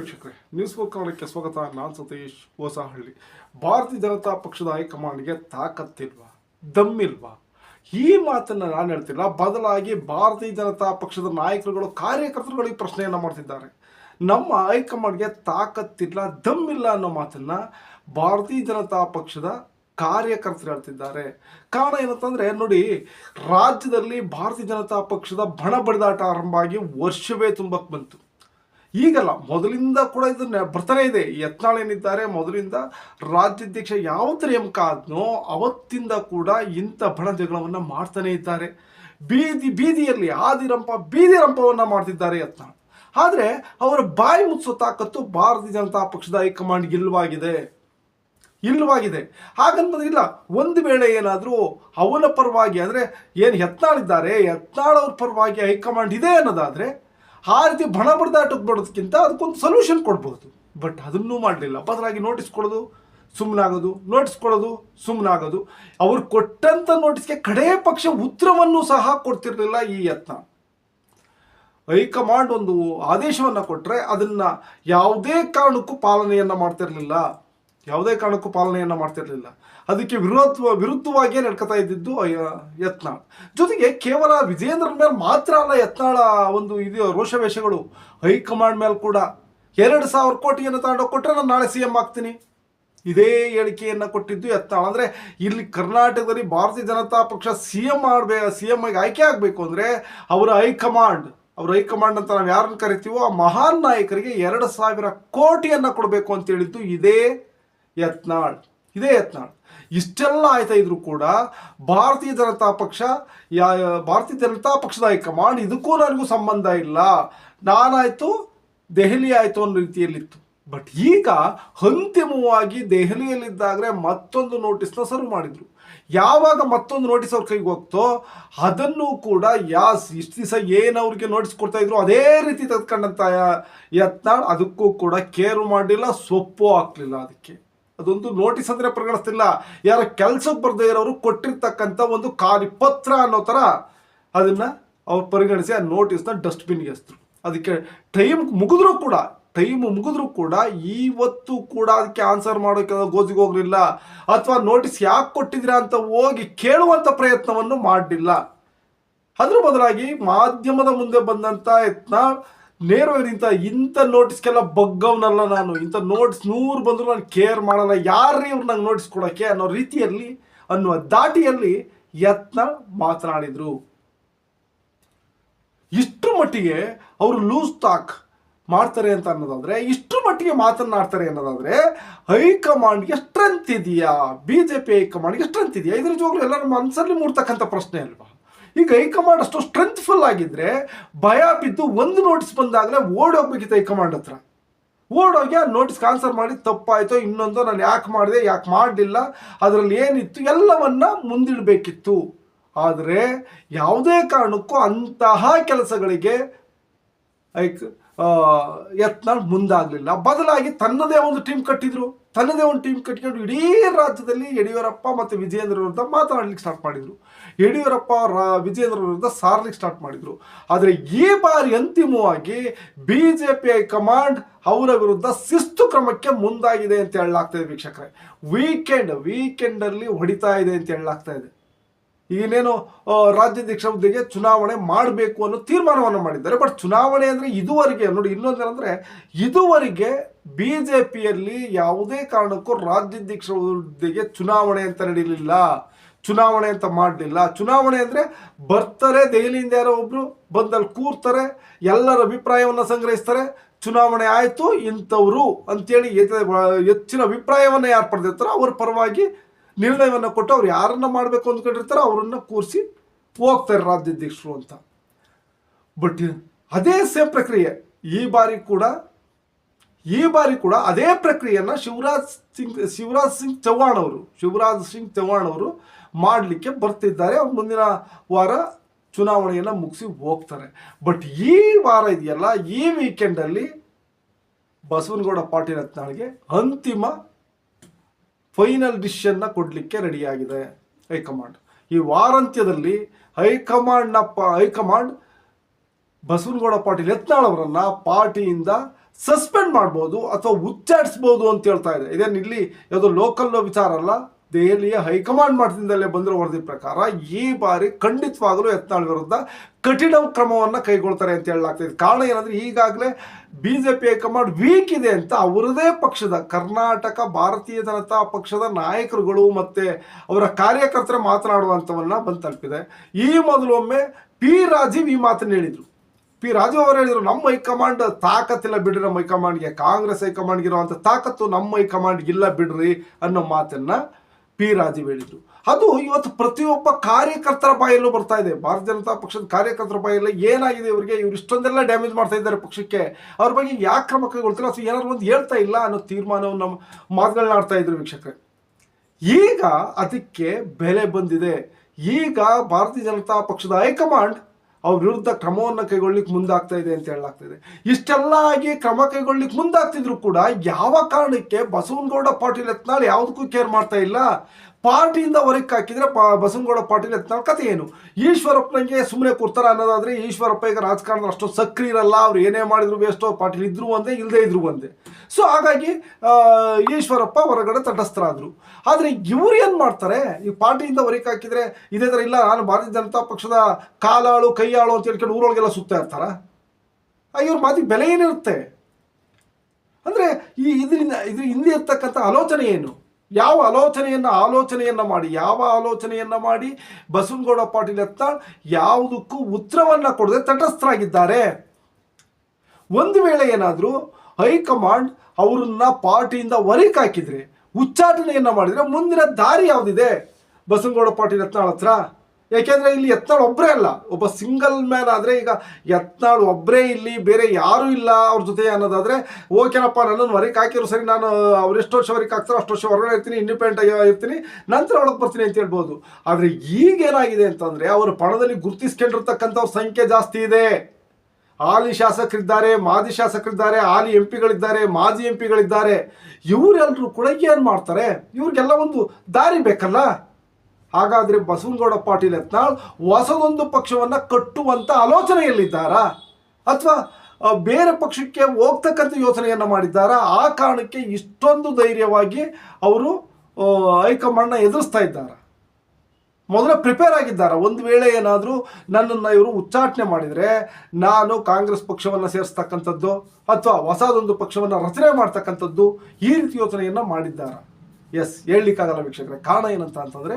ವೀಕ್ಷಕರೇ ನ್ಯೂಸ್ ಕನ್ನಡಕ್ಕೆ ಸ್ವಾಗತ. ನಾನು ಸತೀಶ್ ಹೊಸಹಳ್ಳಿ. ಭಾರತೀಯ ಜನತಾ ಪಕ್ಷದ ಹೈಕಮಾಂಡ್ಗೆ ತಾಕತ್ತಿಲ್ವಾ? ದಮ್ಮಿಲ್ವಾ? ಈ ಮಾತನ್ನು ನಾನು ಹೇಳ್ತಿಲ್ಲ. ಬದಲಾಗಿ ಭಾರತೀಯ ಜನತಾ ಪಕ್ಷದ ನಾಯಕರುಗಳು ಕಾರ್ಯಕರ್ತರುಗಳಿಗೆ ಪ್ರಶ್ನೆಯನ್ನು ಮಾಡ್ತಿದ್ದಾರೆ. ನಮ್ಮ ಹೈಕಮಾಂಡ್ಗೆ ತಾಕತ್ತಿಲ್ಲ, ದಮ್ಮಿಲ್ಲ ಅನ್ನೋ ಮಾತನ್ನ ಭಾರತೀಯ ಜನತಾ ಪಕ್ಷದ ಕಾರ್ಯಕರ್ತರು ಹೇಳ್ತಿದ್ದಾರೆ. ಕಾರಣ ಏನಂತಂದ್ರೆ, ನೋಡಿ, ರಾಜ್ಯದಲ್ಲಿ ಭಾರತೀಯ ಜನತಾ ಪಕ್ಷದ ಬಣ ಬಡಿದಾಟ ಆರಂಭ ಆಗಿ ವರ್ಷವೇ ತುಂಬಕ್ಕೆ ಬಂತು. ಈಗಲ್ಲ, ಮೊದಲಿಂದ ಕೂಡ ಇದು ಬರ್ತಾನೆ ಇದೆ. ಯತ್ನಾಳ್ ಏನಿದ್ದಾರೆ, ಮೊದಲಿಂದ ರಾಜ್ಯಾಧ್ಯಕ್ಷ ಯಾವತ್ತು ನೇಮಕ ಆದ್ನೋ ಅವತ್ತಿಂದ ಕೂಡ ಇಂಥ ಬಣ ಜಗಳವನ್ನು ಮಾಡ್ತಾನೆ ಇದ್ದಾರೆ. ಬೀದಿ, ಬೀದಿಯಲ್ಲಿ ಆದಿರಂಪ ಬೀದಿ ರಂಪವನ್ನ ಮಾಡ್ತಿದ್ದಾರೆ ಯತ್ನಾಳ್. ಆದರೆ, ಅವರ ಬಾಯಿ ಮುಚ್ಚೋ ತಾಕತ್ತು ಭಾರತೀಯ ಜನತಾ ಪಕ್ಷದ ಹೈಕಮಾಂಡ್ ಇಲ್ವಾಗಿದೆ ಇಲ್ಲವಾಗಿದೆ. ಹಾಗಂತ ಇಲ್ಲ, ಒಂದು ವೇಳೆ ಏನಾದರೂ ಅವನ ಪರವಾಗಿ ಅಂದರೆ ಏನು ಯತ್ನಾಳಿದ್ದಾರೆ ಯತ್ನಾಳ್ ಅವ್ರ ಪರವಾಗಿ ಹೈಕಮಾಂಡ್ ಇದೆ ಅನ್ನೋದಾದರೆ ಆ ರೀತಿ ಬಣ ಬಡ್ದಾಟಕ್ಕೆ ಬಡೋದಕ್ಕಿಂತ ಅದಕ್ಕೊಂದು ಸೊಲ್ಯೂಷನ್ ಕೊಡ್ಬೋದು. ಬಟ್ ಅದನ್ನೂ ಮಾಡಲಿಲ್ಲ. ಬದಲಾಗಿ ನೋಟಿಸ್ ಕೊಡೋದು ಸುಮ್ಮನಾಗೋದು ನೋಟಿಸ್ ಕೊಡೋದು ಸುಮ್ಮನಾಗೋದು ಅವ್ರು ಕೊಟ್ಟಂಥ ನೋಟಿಸ್ಗೆ ಕಡೇ ಪಕ್ಷ ಉತ್ತರವನ್ನು ಸಹ ಕೊಡ್ತಿರಲಿಲ್ಲ ಈ ಯತ್ನ. ಹೈಕಮಾಂಡ್ ಒಂದು ಆದೇಶವನ್ನು ಕೊಟ್ಟರೆ ಅದನ್ನು ಯಾವುದೇ ಕಾರಣಕ್ಕೂ ಪಾಲನೆಯನ್ನು ಮಾಡ್ತಿರ್ಲಿಲ್ಲ. ಯಾವುದೇ ಕಾರಣಕ್ಕೂ ಪಾಲನೆಯನ್ನು ಮಾಡ್ತಿರಲಿಲ್ಲ. ಅದಕ್ಕೆ ವಿರೋಧ ವಿರುದ್ಧವಾಗಿಯೇ ನಡ್ಕೊತಾ ಇದ್ದಿದ್ದು ಯತ್ನಾಳ್. ಜೊತೆಗೆ ಕೇವಲ ವಿಜೇಂದ್ರ ಮೇಲೆ ಮಾತ್ರ ಅಲ್ಲ ಯತ್ನಾಳ ಒಂದು ಇದು, ರೋಷವೇಷಗಳು. ಹೈಕಮಾಂಡ್ ಮೇಲೆ ಕೂಡ ಎರಡು ಸಾವಿರ ಕೋಟಿಯನ್ನು ತಗೊಂಡು ಕೊಟ್ಟರೆ ನಾನು ನಾಳೆ ಸಿ ಎಂ ಆಗ್ತೀನಿ. ಇದೇ ಹೇಳಿಕೆಯನ್ನು ಕೊಟ್ಟಿದ್ದು ಯತ್ನಾಳ್. ಅಂದರೆ ಇಲ್ಲಿ ಕರ್ನಾಟಕದಲ್ಲಿ ಭಾರತೀಯ ಜನತಾ ಪಕ್ಷ ಸಿ ಎಂ ಮಾಡಬೇಕು ಸಿ ಎಂ ಆಗಿ ಆಯ್ಕೆ ಆಗಬೇಕು ಅಂದರೆ ಅವರ ಹೈಕಮಾಂಡ್, ಅವ್ರ ಹೈಕಮಾಂಡ್ ಅಂತ ನಾವು ಯಾರನ್ನು ಕರಿತೀವೋ ಆ ಮಹಾನ್ ನಾಯಕರಿಗೆ ಎರಡು ಸಾವಿರ ಕೋಟಿಯನ್ನು ಕೊಡಬೇಕು ಅಂತ ಹೇಳಿದ್ದು ಇದೇ ಯತ್ನಾಳ್. ಇದೇ ಯತ್ನಾಳ್. ಇಷ್ಟೆಲ್ಲ ಆಯ್ತಾ ಇದ್ರು ಕೂಡ ಭಾರತೀಯ ಜನತಾ ಪಕ್ಷ, ಯಾ, ಭಾರತೀಯ ಜನತಾ ಪಕ್ಷದ ಹೈಕಮಾಂಡ್ ಇದಕ್ಕೂ ನನಗೂ ಸಂಬಂಧ ಇಲ್ಲ. ನಾನಾಯ್ತು, ದೆಹಲಿ ಆಯ್ತು ಅನ್ನೋ ರೀತಿಯಲ್ಲಿತ್ತು. ಬಟ್ ಈಗ ಅಂತಿಮವಾಗಿ ದೆಹಲಿಯಲ್ಲಿದ್ದಾಗಲೇ ಮತ್ತೊಂದು ನೋಟಿಸ್ನ ಸರ್ವ್ ಮಾಡಿದ್ರು. ಯಾವಾಗ ಮತ್ತೊಂದು ನೋಟಿಸ್ ಅವ್ರ ಕೈಗೆ ಹೋಗ್ತೋ ಅದನ್ನು ಕೂಡ ಯಾಸ್ ಇಷ್ಟು ದಿವಸ ಏನು ಅವ್ರಿಗೆ ನೋಟಿಸ್ ಕೊಡ್ತಾ ಇದ್ರು ಅದೇ ರೀತಿ ತತ್ಕೊಂಡಂತ ಯತ್ನಾಳ್. ಅದಕ್ಕೂ ಕೂಡ ಕೇರು ಮಾಡಲಿಲ್ಲ, ಸೊಪ್ಪು ಹಾಕ್ಲಿಲ್ಲ ಅದಕ್ಕೆ. ಅದೊಂದು ನೋಟಿಸ್ ಅಂದ್ರೆ ಪರಿಗಣಿಸ್ತಿಲ್ಲ. ಯಾರ ಕೆಲಸಕ್ಕೆ ಬರ್ದೇ ಇರೋರು ಕೊಟ್ಟಿರ್ತಕ್ಕಂಥ ಒಂದು ಕಾರ್ಯಪತ್ರ ಅನ್ನೋ ಥರ ಅದನ್ನ ಅವ್ರು ಪರಿಗಣಿಸಿ ಆ ನೋಟಿಸ್ನ ಡಸ್ಟ್ಬಿನ್ಗೆ ಎಸ್ತರು ಅದಕ್ಕೆ ಟೈಮ್ ಮುಗಿದ್ರು ಕೂಡ ಟೈಮ್ ಮುಗಿದ್ರು ಕೂಡ ಇವತ್ತು ಕೂಡ ಅದಕ್ಕೆ ಆನ್ಸರ್ ಮಾಡೋಕೆ ಗೋಜಿಗೆ ಹೋಗ್ಲಿಲ್ಲ. ಅಥವಾ ನೋಟಿಸ್ ಯಾಕೆ ಕೊಟ್ಟಿದ್ದೀರಾ ಅಂತ ಹೋಗಿ ಕೇಳುವಂಥ ಪ್ರಯತ್ನವನ್ನು ಮಾಡಲಿಲ್ಲ. ಅದ್ರ ಬದಲಾಗಿ ಮಾಧ್ಯಮದ ಮುಂದೆ ಬಂದಂತ ಯತ್ನ ನೇರವಾಗಿ ಇಂಥ ಇಂಥ ನೋಟಿಸ್ಗೆಲ್ಲ ಬಗ್ಗವನಲ್ಲ ನಾನು. ಇಂಥ ನೋಟ್ಸ್ ನೂರು ಬಂದರೂ ನಾನು ಕೇರ್ ಮಾಡಲ್ಲ. ಯಾರೇ ಇವ್ರು ನಂಗೆ ನೋಟಿಸ್ ಕೊಡೋಕ್ಕೆ ಅನ್ನೋ ರೀತಿಯಲ್ಲಿ, ಅನ್ನುವ ದಾಟಿಯಲ್ಲಿ ಯತ್ನ ಮಾತನಾಡಿದ್ರು. ಇಷ್ಟರ ಮಟ್ಟಿಗೆ ಅವರು ಲೂಸ್ ಟಾಕ್ ಮಾಡ್ತಾರೆ ಅಂತ ಅನ್ನೋದಾದರೆ, ಇಷ್ಟರ ಮಟ್ಟಿಗೆ ಮಾತನಾಡ್ತಾರೆ ಅನ್ನೋದಾದರೆ ಹೈಕಮಾಂಡ್ಗೆ ಸ್ಟ್ರೆಂತ್ ಇದೆಯಾ ಬಿ ಜೆ ಪಿ ಹೈಕಮಾಂಡ್ಗೆ ಸ್ಟ್ರೆಂತ್ ಇದೆಯಾ ಇದ್ರ ನಿಜವಾಗ್ಲೂ ಎಲ್ಲರ ಮನಸ್ಸಲ್ಲಿ ಮೂಡ್ತಕ್ಕಂಥ ಪ್ರಶ್ನೆ ಅಲ್ವಾ? ಈಗ ಹೈಕಮಾಂಡ್ ಅಷ್ಟು ಸ್ಟ್ರೆಂತ್ಫುಲ್ ಆಗಿದ್ರೆ ಭಯ ಬಿದ್ದು ಒಂದು ನೋಟಿಸ್ ಬಂದಾಗಲೇ ಓಡೋಗ್ಬೇಕಿತ್ತು ಹೈಕಮಾಂಡ್ ಹತ್ರ. ಓಡೋಗಿ ಆ ನೋಟಿಸ್ಗೆ ಆನ್ಸರ್ ಮಾಡಿ ತಪ್ಪಾಯಿತು ಇನ್ನೊಂದು ನಾನು ಯಾಕೆ ಮಾಡಿದೆ, ಯಾಕೆ ಮಾಡಲಿಲ್ಲ, ಅದರಲ್ಲಿ ಏನಿತ್ತು ಎಲ್ಲವನ್ನ ಮುಂದಿಡಬೇಕಿತ್ತು. ಆದರೆ ಯಾವುದೇ ಕಾರಣಕ್ಕೂ ಅಂತಹ ಕೆಲಸಗಳಿಗೆ ಯತ್ನ ಮುಂದಾಗಲಿಲ್ಲ. ಬದಲಾಗಿ ತನ್ನದೇ ಒಂದು ಟೀಮ್ ಕಟ್ಟಿದ್ರು. ತನ್ನದೇ ಒಂದು ಟೀಮ್ ಕಟ್ಕೊಂಡು ಇಡೀ ರಾಜ್ಯದಲ್ಲಿ ಯಡಿಯೂರಪ್ಪ ಮತ್ತು ವಿಜಯೇಂದ್ರ ವಿರುದ್ಧ ಮಾತನಾಡ್ಲಿಕ್ಕೆ ಸ್ಟಾರ್ಟ್ ಮಾಡಿದರು. ಯಡಿಯೂರಪ್ಪ, ರಾ ವಿಜಯೇಂದ್ರ ವಿರುದ್ಧ ಸಾರ್ಲಿಕ್ಕೆ ಸ್ಟಾರ್ಟ್ ಮಾಡಿದರು. ಆದರೆ ಈ ಬಾರಿ ಅಂತಿಮವಾಗಿ ಬಿ ಜೆ ಪಿ ಕಮಾಂಡ್ ಅವರ ವಿರುದ್ಧ ಶಿಸ್ತು ಕ್ರಮಕ್ಕೆ ಮುಂದಾಗಿದೆ ಅಂತ ಹೇಳಲಾಗ್ತಾ ಇದೆ ವೀಕ್ಷಕರೇ. ವೀಕೆಂಡ್ ವೀಕೆಂಡಲ್ಲಿ ಹೊಡಿತಾ ಇದೆ ಅಂತ ಹೇಳಲಾಗ್ತಾ ಇದೆ. ಈಗೇನೇನು ರಾಜ್ಯಾಧ್ಯಕ್ಷ ಹುದ್ದೆಗೆ ಚುನಾವಣೆ ಮಾಡಬೇಕು ಅನ್ನೋ ತೀರ್ಮಾನವನ್ನು ಮಾಡಿದ್ದಾರೆ. ಬಟ್ ಚುನಾವಣೆ ಅಂದರೆ ಇದುವರೆಗೆ, ನೋಡಿ ಇನ್ನೊಂದೇನೆಂದರೆ ಇದುವರೆಗೆ ಬಿ ಜೆ ಪಿಯಲ್ಲಿ ಯಾವುದೇ ಕಾರಣಕ್ಕೂ ರಾಜ್ಯಾಧ್ಯಕ್ಷ ಹುದ್ದೆಗೆ ಚುನಾವಣೆ ಅಂತ ನಡೀಲಿಲ್ಲ. ಚುನಾವಣೆ ಅಂತ ಮಾಡಲಿಲ್ಲ. ಚುನಾವಣೆ ಅಂದರೆ ಬರ್ತಾರೆ, ದೆಹಲಿಯಿಂದ ಯಾರೋ ಒಬ್ಬರು ಬಂದಲ್ಲಿ ಕೂರ್ತಾರೆ, ಎಲ್ಲರ ಅಭಿಪ್ರಾಯವನ್ನು ಸಂಗ್ರಹಿಸ್ತಾರೆ. ಚುನಾವಣೆ ಆಯಿತು, ಇಂಥವರು ಅಂತೇಳಿ ಹೆಚ್ಚಿನ ಅಭಿಪ್ರಾಯವನ್ನು ಯಾರು ಪಡೆದಿರ್ತಾರೋ ಅವ್ರ ಪರವಾಗಿ ನಿರ್ಣಯವನ್ನು ಕೊಟ್ಟು ಅವ್ರು ಯಾರನ್ನ ಮಾಡಬೇಕು ಅಂದ್ಕೊಂಡಿರ್ತಾರೋ ಅವರನ್ನು ಕೂರಿಸಿ ಹೋಗ್ತಾರೆ ರಾಜ್ಯಾಧ್ಯಕ್ಷರು ಅಂತ. ಬಟ್ ಅದೇ ಸೇಮ್ ಪ್ರಕ್ರಿಯೆ. ಈ ಬಾರಿ ಕೂಡ ಈ ಬಾರಿ ಕೂಡ ಅದೇ ಪ್ರಕ್ರಿಯೆಯನ್ನು ಶಿವರಾಜ್ ಸಿಂಗ್ ಶಿವರಾಜ್ ಸಿಂಗ್ ಚೌಹಾಣ್ ಅವರು, ಶಿವರಾಜ್ ಸಿಂಗ್ ಚೌಹಾಣ್ ಅವರು ಮಾಡಲಿಕ್ಕೆ ಬರ್ತಿದ್ದಾರೆ. ಅವ್ರು ಮುಂದಿನ ವಾರ ಚುನಾವಣೆಯನ್ನು ಮುಗಿಸಿ ಹೋಗ್ತಾರೆ. ಬಟ್ ಈ ವಾರ ಇದೆಯಲ್ಲ, ಈ ವೀಕೆಂಡಲ್ಲಿ ಬಸವನಗೌಡ ಪಾಟೀಲ್ ಯತ್ನಾಳ್ಗೆ ಅಂತಿಮ ಫೈನಲ್ ಡಿಸಿಷನ್ನ ಕೊಡಲಿಕ್ಕೆ ರೆಡಿಯಾಗಿದೆ ಹೈಕಮಾಂಡ್. ಈ ವಾರಾಂತ್ಯದಲ್ಲಿ ಹೈಕಮಾಂಡ್ನ ಪ, ಹೈಕಮಾಂಡ್ ಬಸವನಗೌಡ ಪಾಟೀಲ್ ಯತ್ನಾಳ್ ಅವರನ್ನು ಪಾರ್ಟಿಯಿಂದ ಸಸ್ಪೆಂಡ್ ಮಾಡ್ಬೋದು ಅಥವಾ ಉಚ್ಚಾಡಿಸ್ಬೋದು ಅಂತ ಹೇಳ್ತಾ ಇದೆ. ಇದೇನು ಇಲ್ಲಿ ಯಾವುದೋ ಲೋಕಲ್ ವಿಚಾರ ಅಲ್ಲ? ದೆಹಲಿಯ ಹೈಕಮಾಂಡ್ ಮಟ್ಟದಿಂದಲೇ ಬಂದಿರೋ ವರದಿ ಪ್ರಕಾರ ಈ ಬಾರಿ ಖಂಡಿತವಾಗಲೂ ಯತ್ನಾಳ್ ವಿರುದ್ಧ ಕಠಿಣ ಕ್ರಮವನ್ನು ಕೈಗೊಳ್ತಾರೆ ಅಂತ ಹೇಳಲಾಗ್ತದೆ ಕಾರಣ ಏನಂದ್ರೆ ಈಗಾಗಲೇ B J P high command weak ಇದೆ ಅಂತ ಅವರದೇ ಪಕ್ಷದ ಕರ್ನಾಟಕ, ಭಾರತೀಯ ಜನತಾ ಪಕ್ಷದ ನಾಯಕರುಗಳು ಮತ್ತೆ ಅವರ ಕಾರ್ಯಕರ್ತರ ಮಾತನಾಡುವಂಥವನ್ನ ಬಂದು ತಲುಪಿದೆ. ಈ ಮೊದಲೊಮ್ಮೆ ಪಿ ರಾಜೀವ್ ಈ ಮಾತನ್ನು ಹೇಳಿದರು. ಪಿ ರಾಜು ಅವರು ಹೇಳಿದ್ರು, ನಮ್ಮ ಹೈಕಮಾಂಡ್ ತಾಕತ್ತಿಲ್ಲ ಬಿಡ್ರಿ, ನಮ್ಮ ಹೈಕಮಾಂಡ್ಗೆ ಕಾಂಗ್ರೆಸ್ ಹೈಕಮಾಂಡ್ಗೆ ಇರುವಂಥ ತಾಕತ್ತು ನಮ್ಮ ಹೈಕಮಾಂಡ್ ಇಲ್ಲ ಬಿಡ್ರಿ ಅನ್ನೋ ಮಾತನ್ನ ಪಿ ರಾಜೀವ್ ಹೇಳಿದ್ರು. ಅದು ಇವತ್ತು ಪ್ರತಿಯೊಬ್ಬ ಕಾರ್ಯಕರ್ತರ ಬಾಯಲ್ಲೂ ಬರ್ತಾ ಇದೆ. ಭಾರತೀಯ ಜನತಾ ಪಕ್ಷದ ಕಾರ್ಯಕರ್ತರ ಬಾಯಲ್ಲಿ ಏನಾಗಿದೆ ಇವರಿಗೆ? ಇವ್ರು ಇಷ್ಟೊಂದೆಲ್ಲ ಡ್ಯಾಮೇಜ್ ಮಾಡ್ತಾ ಇದ್ದಾರೆ ಪಕ್ಷಕ್ಕೆ. ಅವ್ರ ಬಗ್ಗೆ ಯಾಕೆ ಕ್ರಮ ಕೈಗೊಳ್ತಾರೆ? ಅಥವಾ ಏನಾದ್ರು ಒಂದು ಹೇಳ್ತಾ ಇಲ್ಲ ಅನ್ನೋ ತೀರ್ಮಾನವನ್ನು ನಮ್ಮ ಮಾತುಗಳನ್ನ ಆಡ್ತಾ ಇದ್ರು ವೀಕ್ಷಕರೇ. ಈಗ ಅದಕ್ಕೆ ಬೆಲೆ ಬಂದಿದೆ. ಈಗ ಭಾರತೀಯ ಜನತಾ ಪಕ್ಷದ ಹೈಕಮಾಂಡ್ ಅವ್ರ ವಿರುದ್ಧ ಕ್ರಮವನ್ನು ಕೈಗೊಳ್ಳಿಕ್ಕೆ ಮುಂದಾಗ್ತಾ ಇದೆ ಅಂತ ಹೇಳಲಾಗ್ತಿದೆ. ಇಷ್ಟೆಲ್ಲ ಆಗಿ ಕ್ರಮ ಕೈಗೊಳ್ಳಿಕ್ಕೆ ಮುಂದಾಗ್ತಿದ್ರು ಕೂಡ ಯಾವ ಕಾರಣಕ್ಕೆ ಬಸವನಗೌಡ ಪಾಟೀಲ್ ಯತ್ನಾಳ್ ಯಾವುದಕ್ಕೂ ಕೇರ್ ಮಾಡ್ತಾ ಇಲ್ಲ? ಪಾರ್ಟಿಯಿಂದ ಹೊರಕ್ಕೆ ಹಾಕಿದ್ರೆ ಪಾ, ಬಸವನಗೌಡ ಪಾಟೀಲ್ ಎತ್ತ ಕಥೆ ಏನು? ಈಶ್ವರಪ್ಪನಿಗೆ ಸುಮ್ಮನೆ ಕೊಡ್ತಾರ ಅನ್ನೋದಾದ್ರೆ ಈಶ್ವರಪ್ಪ ಈಗ ರಾಜಕಾರಣದಲ್ಲಿ ಅಷ್ಟು ಸಕ್ರಿಯ ಇರಲ್ಲ, ಅವ್ರು ಏನೇ ಮಾಡಿದ್ರು ಎಷ್ಟೋ ಪಾಟೀಲ್ ಇದ್ರು ಒಂದೇ ಇಲ್ಲದೇ ಇದ್ರು ಒಂದೇ ಸೊ ಹಾಗಾಗಿ ಈಶ್ವರಪ್ಪ ಹೊರಗಡೆ ತಟಸ್ಥರಾದ್ರು. ಆದರೆ ಇವ್ರು ಏನು ಮಾಡ್ತಾರೆ? ಈ ಪಾರ್ಟಿಯಿಂದ ಹೊರಗೆ ಹಾಕಿದ್ರೆ ಇದೇ ಥರ ಇಲ್ಲ, ನಾನು ಭಾರತೀಯ ಜನತಾ ಪಕ್ಷದ ಕಾಲಾಳು, ಕೈಯಾಳು ಅಂತ ಹೇಳ್ಕೊಂಡು ಊರೊಳಗೆಲ್ಲ ಸುತ್ತಾ ಇರ್ತಾರ? ಇವ್ರ ಮಾತಿಗೆ ಬೆಲೆ ಏನಿರುತ್ತೆ? ಅಂದರೆ ಈ, ಇದರಿಂದ, ಇದ್ರ ಹಿಂದೆ ಇರ್ತಕ್ಕಂಥ ಆಲೋಚನೆ ಏನು? ಯಾವ ಆಲೋಚನೆಯನ್ನ ಆಲೋಚನೆಯನ್ನ ಮಾಡಿ, ಯಾವ ಆಲೋಚನೆಯನ್ನ ಮಾಡಿ ಬಸವನಗೌಡ ಪಾಟೀಲ್ ಯತ್ನಾಳ್ ಯಾವುದಕ್ಕೂ ಉತ್ತರವನ್ನು ಕೊಡದೆ ತಟಸ್ಥರಾಗಿದ್ದಾರೆ. ಒಂದು ವೇಳೆ ಏನಾದರೂ ಹೈಕಮಾಂಡ್ ಅವರನ್ನ ಪಾರ್ಟಿಯಿಂದ ಹೊರಗೆ ಹಾಕಿದ್ರೆ, ಉಚ್ಚಾಟನೆಯನ್ನ ಮಾಡಿದ್ರೆ ಮುಂದಿನ ದಾರಿ ಯಾವುದಿದೆ? ಬಸವನಗೌಡ ಪಾಟೀಲ್ ಯತ್ನಾಳ್ ಹತ್ರ. ಯಾಕೆಂದ್ರೆ ಇಲ್ಲಿ ಯತ್ನಾಳ್ ಒಬ್ಬರೇ ಅಲ್ಲ. ಒಬ್ಬ ಸಿಂಗಲ್ ಮ್ಯಾನ್ ಆದರೆ ಈಗ ಎತ್ನಾಳು ಒಬ್ಬರೇ ಇಲ್ಲಿ, ಬೇರೆ ಯಾರೂ ಇಲ್ಲ ಅವ್ರ ಜೊತೆ ಅನ್ನೋದಾದ್ರೆ, ಓಕೆನಪ್ಪ, ನನ್ನನ್ನು ಹೊರಗೆ ಹಾಕಿದ್ರು ಸರಿ, ನಾನು ಅವ್ರು ಎಷ್ಟು ವರ್ಷ ಹೊರಗೆ ಹಾಕ್ತಾರೋ ಅಷ್ಟು ವರ್ಷ ಹೊರಗಡೆ ಇರ್ತೀನಿ ಇಂಡಿಪೆಂಡೆಂಟ್ ಆಗಿ ಇರ್ತೀನಿ, ನಂತರ ಒಳಗೆ ಬರ್ತೀನಿ ಅಂತ ಹೇಳ್ಬೋದು. ಆದರೆ ಈಗ ಏನಾಗಿದೆ ಅಂತಂದ್ರೆ ಅವರು ಪಣದಲ್ಲಿ ಗುರುತಿಸ್ಕೊಂಡಿರ್ತಕ್ಕಂಥವ್ರ ಸಂಖ್ಯೆ ಜಾಸ್ತಿ ಇದೆ. ಹಾಲಿ ಶಾಸಕರಿದ್ದಾರೆ, ಮಾಜಿ ಶಾಸಕರಿದ್ದಾರೆ, ಹಾಲಿ ಎಂ ಪಿಗಳಿದ್ದಾರೆ ಮಾಜಿ ಎಂ ಪಿಗಳಿದ್ದಾರೆ ಇವರೆಲ್ಲರೂ ಕೂಡ ಏನು ಮಾಡ್ತಾರೆ? ಇವ್ರಿಗೆಲ್ಲ ಒಂದು ದಾರಿ ಬೇಕಲ್ಲ? ಹಾಗಾದ್ರೆ ಬಸವನಗೌಡ ಪಾಟೀಲ್ ಯತ್ನಾಳ್ ಹೊಸದೊಂದು ಪಕ್ಷವನ್ನ ಕಟ್ಟುವಂತ ಆಲೋಚನೆಯಲ್ಲಿದ್ದಾರಾ? ಅಥವಾ ಬೇರೆ ಪಕ್ಷಕ್ಕೆ ಹೋಗ್ತಕ್ಕಂಥ ಯೋಚನೆಯನ್ನು ಮಾಡಿದ್ದಾರಾ? ಆ ಕಾರಣಕ್ಕೆ ಇಷ್ಟೊಂದು ಧೈರ್ಯವಾಗಿ ಅವರು ಹೈಕಮಾಂಡ್ನ ಎದುರಿಸ್ತಾ ಇದ್ದಾರೆ? ಮೊದಲ ಪ್ರಿಪೇರ್ ಆಗಿದ್ದಾರೆ? ಒಂದು ವೇಳೆ ಏನಾದರೂ ನನ್ನನ್ನು ಇವರು ಉಚ್ಚಾಟನೆ ಮಾಡಿದರೆ ನಾನು ಕಾಂಗ್ರೆಸ್ ಪಕ್ಷವನ್ನು ಸೇರಿಸ್ತಕ್ಕಂಥದ್ದು ಅಥವಾ ಹೊಸದೊಂದು ಪಕ್ಷವನ್ನು ರಚನೆ ಮಾಡ್ತಕ್ಕಂಥದ್ದು ಈ ರೀತಿ ಯೋಚನೆಯನ್ನು ಮಾಡಿದ್ದಾರೆ? ಎಸ್, ಹೇಳಲಿಕ್ಕಾಗಲ್ಲ ವೀಕ್ಷಕರೇ. ಕಾರಣ ಏನಂತ ಅಂತಂದರೆ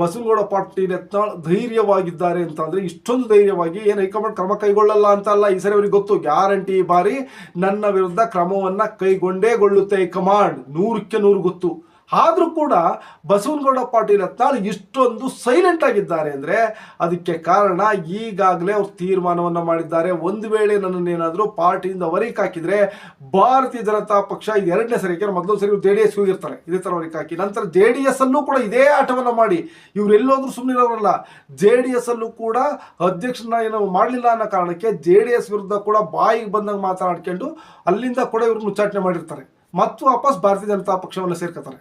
ಬಸವನಗೌಡ ಪಾಟೀಲ್ ಯತ್ನಾಳ್ ಧೈರ್ಯವಾಗಿದ್ದಾರೆ ಅಂತ ಇಷ್ಟೊಂದು ಧೈರ್ಯವಾಗಿ ಏನು ಹೈಕಮಾಂಡ್ ಕ್ರಮ ಕೈಗೊಳ್ಳಲ್ಲ ಅಂತ ಅಲ್ಲ, ಈ ಸರಿ ಅವ್ರಿಗೆ ಗೊತ್ತು, ಗ್ಯಾರಂಟಿ ಬಾರಿ ನನ್ನ ವಿರುದ್ಧ ಕ್ರಮವನ್ನ ಕೈಗೊಂಡೇ ಗೊಳ್ಳುತ್ತೆ ಹೈಕಮಾಂಡ್. ನೂರಕ್ಕೆ ನೂರು ಗೊತ್ತು. ಆದ್ರೂ ಕೂಡ ಬಸವನಗೌಡ ಪಾಟೀಲ್ ಯತ್ನಾಳ್ ಇಷ್ಟೊಂದು ಸೈಲೆಂಟ್ ಆಗಿದ್ದಾರೆ ಅಂದರೆ ಅದಕ್ಕೆ ಕಾರಣ ಈಗಾಗಲೇ ಅವ್ರು ತೀರ್ಮಾನವನ್ನು ಮಾಡಿದ್ದಾರೆ. ಒಂದು ವೇಳೆ ನನ್ನನ್ನೇನಾದರೂ ಪಾರ್ಟಿಯಿಂದ ಹೊರಗೆ ಹಾಕಿದರೆ ಭಾರತೀಯ ಜನತಾ ಪಕ್ಷ ಇದು ಎರಡನೇ ಸರಿ ಯಾಕೆಂದ್ರೆ ಮೊದಲು ಸರಿ ಜೆ ಡಿ ಎಸ್ ಹೋಗಿರ್ತಾರೆ ಇದೇ ಥರ ಹೊರಗೆ ಹಾಕಿ. ನಂತರ ಜೆ ಡಿ ಎಸ್ ಅಲ್ಲೂ ಕೂಡ ಇದೇ ಆಟವನ್ನು ಮಾಡಿ. ಇವರೆಲ್ಲೋದ್ರೂ ಸುಮ್ಮನೆ ಸುಮ್ಮನಿರೋರಲ್ಲ ಜೆ ಡಿ ಎಸ್ ಅಲ್ಲೂ ಕೂಡ ಅಧ್ಯಕ್ಷನ ಏನೋ ಮಾಡಲಿಲ್ಲ ಅನ್ನೋ ಕಾರಣಕ್ಕೆ ಜೆ ಡಿ ಎಸ್ ವಿರುದ್ಧ ಕೂಡ ಬಾಯಿಗೆ ಬಂದಂಗೆ ಮಾತನಾಡ್ಕೊಂಡು ಅಲ್ಲಿಂದ ಕೂಡ ಇವ್ರನ್ನ ಉಚ್ಚಾಟನೆ ಮಾಡಿರ್ತಾರೆ. ಮತ್ತು ವಾಪಸ್ ಭಾರತೀಯ ಜನತಾ ಪಕ್ಷವನ್ನು ಸೇರ್ಕೋತಾರೆ.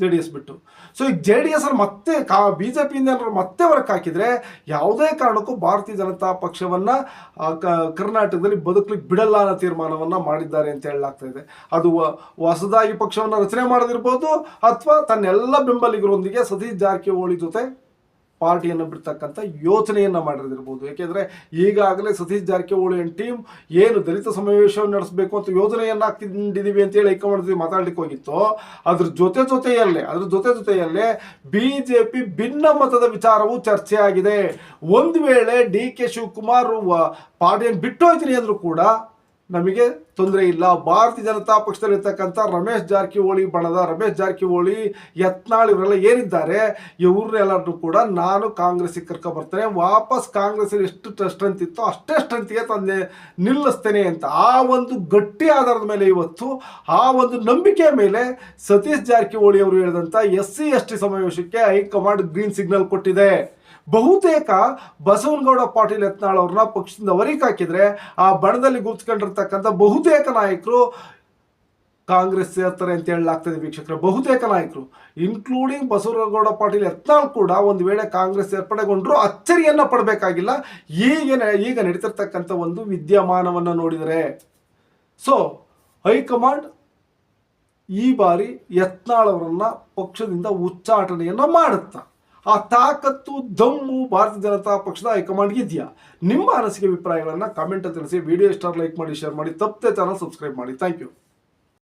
ಜೆ ಡಿ ಎಸ್ ಬಿಟ್ಟು. ಸೊ ಈಗ ಜೆ ಡಿ ಎಸ್ ಅಲ್ಲಿ ಮತ್ತೆ ಕಾ ಬಿ ಜೆ ಪಿಯಿಂದ ಏನಾದ್ರು ಮತ್ತೆ ಹೊರಕ್ಕೆ ಹಾಕಿದ್ರೆ ಯಾವುದೇ ಕಾರಣಕ್ಕೂ ಭಾರತೀಯ ಜನತಾ ಪಕ್ಷವನ್ನ ಕರ್ನಾಟಕದಲ್ಲಿ ಬದುಕಲಿಕ್ಕೆ ಬಿಡಲ್ಲ ಅನ್ನೋ ತೀರ್ಮಾನವನ್ನ ಮಾಡಿದ್ದಾರೆ ಅಂತ ಹೇಳಲಾಗ್ತಾ ಇದೆ. ಅದು ಹೊಸದಾಗಿ ಪಕ್ಷವನ್ನ ರಚನೆ ಮಾಡದಿರ್ಬೋದು, ಅಥವಾ ತನ್ನೆಲ್ಲ ಬೆಂಬಲಿಗರೊಂದಿಗೆ ಸತೀಶ್ ಜಾರಕಿಹೊಳಿ ಜೊತೆ ಪಾರ್ಟಿಯನ್ನು ಬಿಡ್ತಕ್ಕಂಥ ಯೋಚನೆಯನ್ನು ಮಾಡಿರದಿರ್ಬೋದು. ಯಾಕೆಂದ್ರೆ ಈಗಾಗಲೇ ಸತೀಶ್ ಜಾರಕಿಹೊಳಿ ಟೀಮ್ ಏನು ದಲಿತ ಸಮಾವೇಶವನ್ನು ನಡೆಸಬೇಕು ಅಂತ ಯೋಜನೆಯನ್ನ ಹಾಕಿದ್ದೀವಿ ಅಂತೇಳಿ ಹೈಕಮಾಂಡ್ ಮಾತಾಡ್ಲಿಕ್ಕೆ ಹೋಗಿತ್ತು. ಅದ್ರ ಜೊತೆ ಜೊತೆಯಲ್ಲೇ, ಅದ್ರ ಜೊತೆ ಜೊತೆಯಲ್ಲೇ ಬಿಜೆಪಿ ಭಿನ್ನ ಮತದ ವಿಚಾರವು ಚರ್ಚೆ ಆಗಿದೆ ಒಂದು ವೇಳೆ ಡಿ ಕೆ ಶಿವಕುಮಾರ್ ಪಾರ್ಟಿಯನ್ನು ಬಿಟ್ಟು ಹೋಗ್ತೀನಿ ಅಂದ್ರೂ ಕೂಡ ನಮಗೆ ತೊಂದರೆ ಇಲ್ಲ. ಭಾರತೀಯ ಜನತಾ ಪಕ್ಷದಲ್ಲಿರ್ತಕ್ಕಂಥ ರಮೇಶ್ ಜಾರಕಿಹೊಳಿ ಬಣದ ರಮೇಶ್ ಜಾರಕಿಹೊಳಿ, ಯತ್ನಾಳ್ ಇವರೆಲ್ಲ ಏನಿದ್ದಾರೆ ಇವ್ರನ್ನೆಲ್ಲರೂ ಕೂಡ ನಾನು ಕಾಂಗ್ರೆಸ್ಸಿಗೆ ಕರ್ಕೊ ಬರ್ತೇನೆ. ವಾಪಸ್ ಕಾಂಗ್ರೆಸ್ಸಲ್ಲಿ ಎಷ್ಟು ಸ್ಟ್ರೆಂತ್ ಇತ್ತೋ ಅಷ್ಟೇ ಸ್ಟ್ರೆಂತ್ಗೆ ತಂದೆ ನಿಲ್ಲಿಸ್ತೇನೆ ಅಂತ ಆ ಒಂದು ಗಟ್ಟಿ ಆಧಾರದ ಮೇಲೆ ಇವತ್ತು, ಆ ಒಂದು ನಂಬಿಕೆಯ ಮೇಲೆ ಸತೀಶ್ ಜಾರಕಿಹೊಳಿ ಅವರು ಹೇಳಿದಂಥ ಎಸ್ ಸಿ ಎಸ್ ಟಿ ಸಮಾವೇಶಕ್ಕೆ ಹೈಕಮಾಂಡ್ ಗ್ರೀನ್ ಸಿಗ್ನಲ್ ಕೊಟ್ಟಿದೆ. ಬಹುತೇಕ ಬಸವನಗೌಡ ಪಾಟೀಲ್ ಯತ್ನಾಳ್ ಅವ್ರನ್ನ ಪಕ್ಷದಿಂದ ಹೊರಗೆ ಹಾಕಿದ್ರೆ ಆ ಬಣದಲ್ಲಿ ಗುರುತಿಕೊಂಡಿರ್ತಕ್ಕಂಥ ಬಹುತೇಕ ನಾಯಕರು ಕಾಂಗ್ರೆಸ್ ಸೇರ್ತಾರೆ ಅಂತ ಹೇಳಲಾಗ್ತದೆ ವೀಕ್ಷಕರೇ. ಬಹುತೇಕ ನಾಯಕರು ಇನ್ಕ್ಲೂಡಿಂಗ್ ಬಸವನಗೌಡ ಪಾಟೀಲ್ ಯತ್ನಾಳ್ ಕೂಡ ಒಂದು ವೇಳೆ ಕಾಂಗ್ರೆಸ್ ಸೇರ್ಪಡೆಗೊಂಡ್ರು ಅಚ್ಚರಿಯನ್ನು ಪಡಬೇಕಾಗಿಲ್ಲ. ಈಗ ಈಗ ನಡೀತಿರ್ತಕ್ಕಂಥ ಒಂದು ವಿದ್ಯಮಾನವನ್ನು ನೋಡಿದರೆ. ಸೊ ಹೈಕಮಾಂಡ್ ಈ ಬಾರಿ ಯತ್ನಾಳ್ ಅವರನ್ನು ಪಕ್ಷದಿಂದ ಉಚ್ಚಾಟನೆಯನ್ನ ಮಾಡುತ್ತಾ? ಆ ತಾಕತ್ತು, ದಮ್ಮು ಭಾರತೀಯ ಜನತಾ ಪಕ್ಷದ ಹೈಕಮಾಂಡ್ಗೆ ಇದೆಯಾ? ನಿಮ್ಮ ಅನಿಸಿಕೆ, ಅಭಿಪ್ರಾಯಗಳನ್ನು ಕಾಮೆಂಟ್ ತಿಳಿಸಿ. ವಿಡಿಯೋ ಸ್ಟಾರ್ ಲೈಕ್ ಮಾಡಿ ಶೇರ್ ಮಾಡಿ. ತಪ್ಪದೆ ಚಾನಲ್ ಸಬ್ಸ್ಕ್ರೈಬ್ ಮಾಡಿ. Thank you